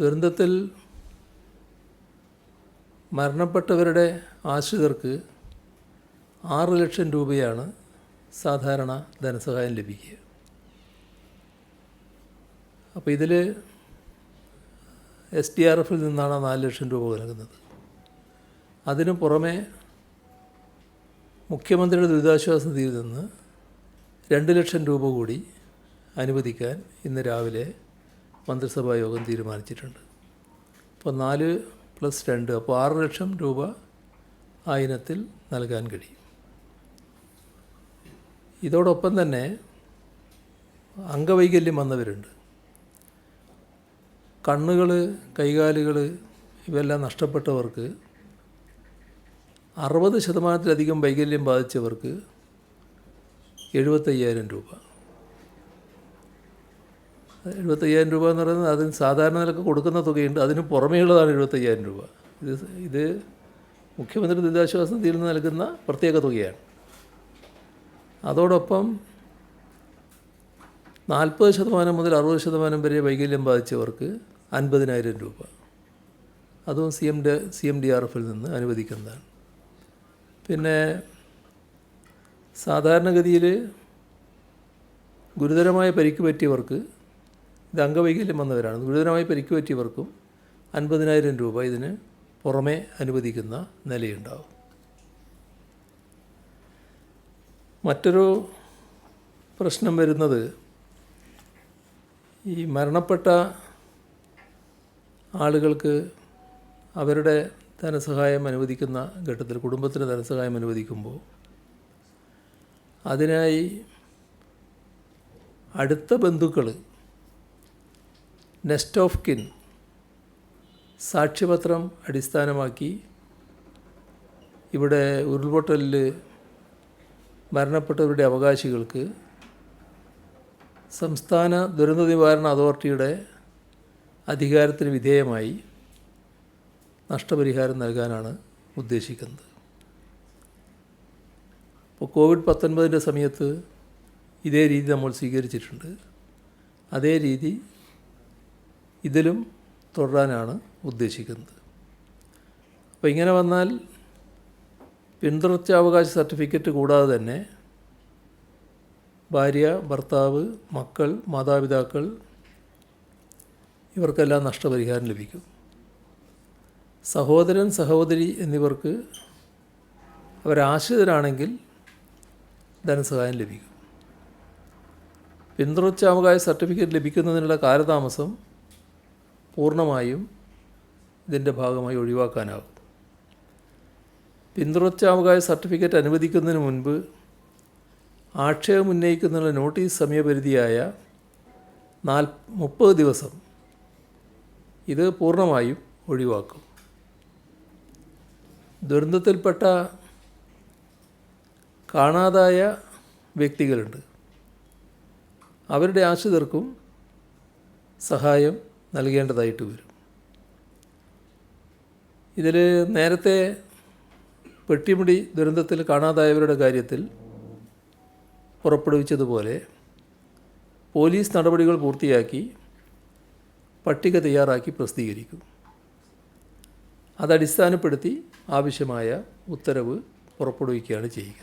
ദുരന്തത്തിൽ മരണപ്പെട്ടവരുടെ ആശ്രിതർക്ക് ആറ് ലക്ഷം രൂപയാണ് സാധാരണ ധനസഹായം ലഭിക്കുക. അപ്പോൾ ഇതിൽ എസ് ഡി ആർ എഫിൽ നിന്നാണ് നാല് ലക്ഷം രൂപ നൽകുന്നത്. അതിനു പുറമെ മുഖ്യമന്ത്രിയുടെ ദുരിതാശ്വാസ നിധിയിൽ നിന്ന് രണ്ട് ലക്ഷം രൂപ കൂടി അനുവദിക്കാൻ ഇന്ന് രാവിലെ മന്ത്രിസഭാ യോഗം തീരുമാനിച്ചിട്ടുണ്ട്. അപ്പോൾ നാല് പ്ലസ് രണ്ട് അപ്പോൾ ആറ് ലക്ഷം രൂപ ആ ഇനത്തിൽ നൽകാൻ കഴിയും. ഇതോടൊപ്പം തന്നെ അംഗവൈകല്യം വന്നവരുണ്ട്. കണ്ണുകൾ കൈകാലുകൾ ഇവയെല്ലാം നഷ്ടപ്പെട്ടവർക്ക് അറുപത് ശതമാനത്തിലധികം വൈകല്യം ബാധിച്ചവർക്ക് എഴുപത്തയ്യായിരം രൂപ. എഴുപത്തയ്യായിരം രൂപ എന്ന് പറയുന്നത് അതിന് സാധാരണ നിലയ്ക്ക് കൊടുക്കുന്ന തുകയുണ്ട്. അതിന് പുറമേയുള്ളതാണ് എഴുപത്തയ്യായിരം രൂപ. ഇത് ഇത് മുഖ്യമന്ത്രി ദുരിതാശ്വാസ നിധിയിൽ നിന്ന് നൽകുന്ന പ്രത്യേക തുകയാണ്. അതോടൊപ്പം നാൽപ്പത് ശതമാനം മുതൽ അറുപത് ശതമാനം വരെ വൈകല്യം ബാധിച്ചവർക്ക് അൻപതിനായിരം രൂപ. അതും C M D C M D R എഫിൽ നിന്ന് അനുവദിക്കുന്നതാണ്. പിന്നെ സാധാരണഗതിയിൽ ഗുരുതരമായ പരിക്ക് പറ്റിയവർക്ക് ഇത് അംഗവൈകല്യം വന്നവരാണ്. ഗുരുതരമായി പരിക്ക് പറ്റിയവർക്കും അൻപതിനായിരം രൂപ ഇതിന് പുറമെ അനുവദിക്കുന്ന നിലയുണ്ടാവും. മറ്റൊരു പ്രശ്നം വരുന്നത് ഈ മരണപ്പെട്ട ആളുകൾക്ക് അവരുടെ ധനസഹായം അനുവദിക്കുന്ന ഘട്ടത്തിൽ കുടുംബത്തിന് ധനസഹായം അനുവദിക്കുമ്പോൾ അതിനായി അടുത്ത ബന്ധുക്കൾ നെസ്റ്റ് ഓഫ് കിൻ. സാക്ഷ്യപത്രം അടിസ്ഥാനമാക്കി ഇവിടെ ഉരുൾപൊട്ടലിൽ മരണപ്പെട്ടവരുടെ അവകാശികൾക്ക് സംസ്ഥാന ദുരന്ത നിവാരണ അതോറിറ്റിയുടെ അധികാരത്തിന് വിധേയമായി നഷ്ടപരിഹാരം നൽകാനാണ് ഉദ്ദേശിക്കുന്നത്. ഇപ്പോൾ കോവിഡ് പത്തൊൻപതിന്റെ സമയത്ത് ഇതേ രീതി നമ്മൾ സ്വീകരിച്ചിട്ടുണ്ട്. അതേ രീതി ഇതിലും തുടരാനാണ് ഉദ്ദേശിക്കുന്നത്. അപ്പോൾ ഇങ്ങനെ വന്നാൽ പിന്തുടർച്ചാവകാശ സർട്ടിഫിക്കറ്റ് കൂടാതെ തന്നെ ഭാര്യ ഭർത്താവ് മക്കൾ മാതാപിതാക്കൾ ഇവർക്കെല്ലാം നഷ്ടപരിഹാരം ലഭിക്കും. സഹോദരൻ സഹോദരി എന്നിവർക്ക് അവരാശ്രിതരാണെങ്കിൽ ധനസഹായം ലഭിക്കും. പിന്തുടർച്ചാവകാശ സർട്ടിഫിക്കറ്റ് ലഭിക്കുന്നതിനുള്ള കാലതാമസം പൂർണമായും ഇതിന്റെ ഭാഗമായി ഒഴിവാക്കാനാകും. പിന്തുടർച്ചാവകാശ സർട്ടിഫിക്കറ്റ് അനുവദിക്കുന്നതിന് മുൻപ് ആക്ഷേപം ഉന്നയിക്കുന്നതിനുള്ള നോട്ടീസ് സമയപരിധിയായ നാൽ മുപ്പത് ദിവസം ഇത് പൂർണമായും ഒഴിവാക്കും. ദുരന്തത്തിൽപ്പെട്ട കാണാതായ വ്യക്തികളുണ്ട്. അവരുടെ ആശ്രിതർക്കും സഹായം നൽകേണ്ടതായിട്ട് വരും. ഇതിൽ നേരത്തെ പെട്ടിമുടി ദുരന്തത്തിൽ കാണാതായവരുടെ കാര്യത്തിൽ പുറപ്പെടുവിച്ചതുപോലെ പോലീസ് നടപടികൾ പൂർത്തിയാക്കി പട്ടിക തയ്യാറാക്കി പ്രസിദ്ധീകരിക്കും. അതടിസ്ഥാനപ്പെടുത്തി ആവശ്യമായ ഉത്തരവ് പുറപ്പെടുവിക്കുകയാണ് ചെയ്യുക.